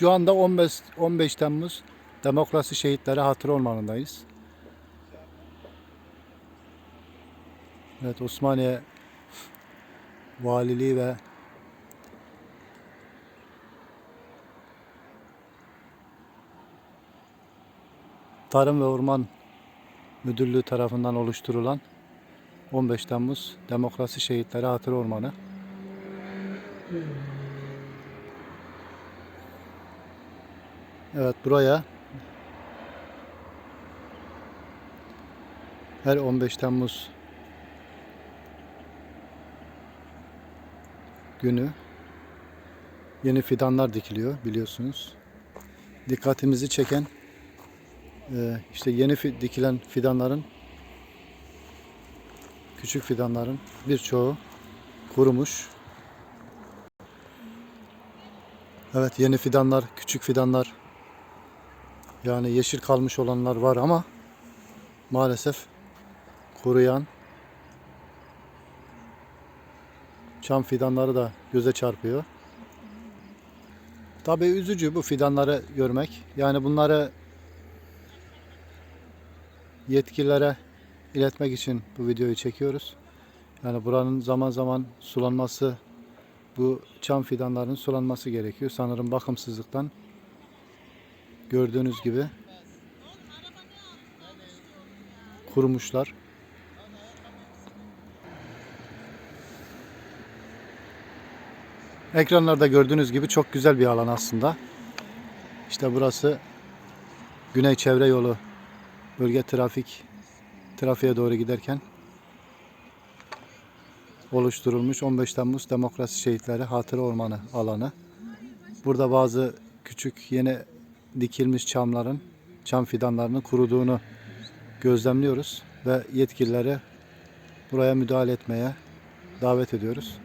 Şu anda 15 15 Temmuz Demokrasi Şehitleri Hatırı Ormanı'ndayız. Evet Osmaniye Valiliği ve Tarım ve Orman Müdürlüğü tarafından oluşturulan 15 Temmuz Demokrasi Şehitleri Hatırı Ormanı. Evet buraya her 15 Temmuz günü yeni fidanlar dikiliyor biliyorsunuz. Dikkatimizi çeken e, işte yeni dikilen fidanların küçük fidanların birçoğu kurumuş. Evet yeni fidanlar, küçük fidanlar yani yeşil kalmış olanlar var ama maalesef kuruyan çam fidanları da göze çarpıyor. Tabii üzücü bu fidanları görmek. Yani bunları yetkililere iletmek için bu videoyu çekiyoruz. Yani buranın zaman zaman sulanması, bu çam fidanlarının sulanması gerekiyor. Sanırım bakımsızlıktan gördüğünüz gibi kurumuşlar. Ekranlarda gördüğünüz gibi çok güzel bir alan aslında. İşte burası Güney Çevre Yolu bölge trafik trafiğe doğru giderken oluşturulmuş 15 Temmuz Demokrasi Şehitleri Hatırı Ormanı alanı. Burada bazı küçük yeni dikilmiş çamların, çam fidanlarının kuruduğunu gözlemliyoruz ve yetkilileri buraya müdahale etmeye davet ediyoruz.